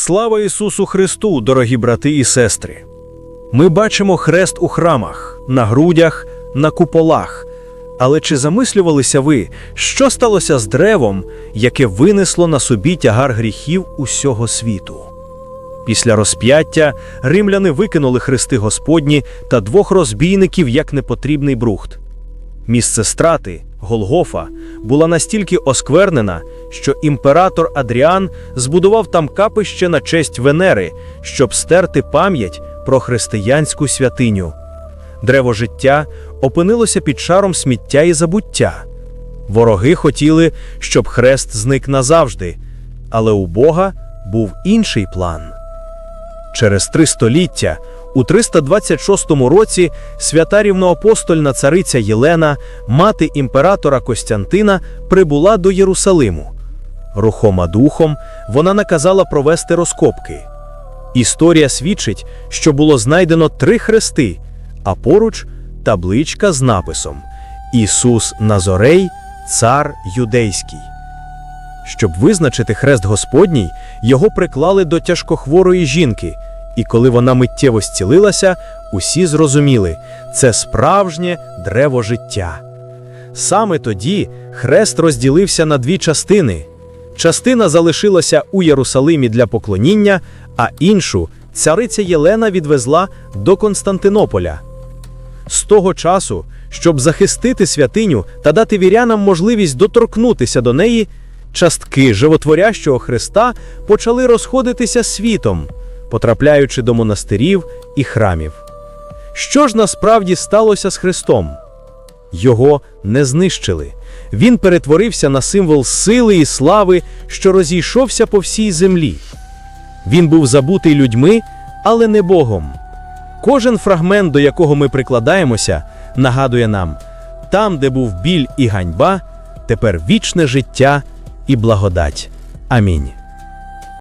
Слава Ісусу Христу, дорогі брати і сестри! Ми бачимо хрест у храмах, на грудях, на куполах. Але чи замислювалися ви, що сталося з древом, яке винесло на собі тягар гріхів усього світу? Після розп'яття римляни викинули хрести Господні та двох розбійників як непотрібний брухт. Місце страти, Голгофа, була настільки осквернена, що імператор Адріан збудував там капище на честь Венери, щоб стерти пам'ять про християнську святиню. Древо життя опинилося під шаром сміття і забуття. Вороги хотіли, щоб хрест зник назавжди, але у Бога був інший план. Через три століття, у 326 році, свята рівноапостольна цариця Єлена, мати імператора Костянтина, прибула до Єрусалиму. Рухома духом, вона наказала провести розкопки. Історія свідчить, що було знайдено три хрести, а поруч табличка з написом Ісус Назорей, цар юдейський. Щоб визначити хрест Господній, його приклали до тяжкохворої жінки, і коли вона миттєво зцілилася, усі зрозуміли це справжнє древо життя. Саме тоді хрест розділився на дві частини. Частина залишилася у Єрусалимі для поклоніння, а іншу цариця Єлена відвезла до Константинополя. З того часу, щоб захистити святиню та дати вірянам можливість доторкнутися до неї, частки животворящого Христа почали розходитися світом, потрапляючи до монастирів і храмів. Що ж насправді сталося з Христом? Його не знищили. Він перетворився на символ сили і слави, що розійшовся по всій землі. Він був забутий людьми, але не Богом. Кожен фрагмент, до якого ми прикладаємося, нагадує нам: там, де був біль і ганьба, тепер вічне життя і благодать. Амінь.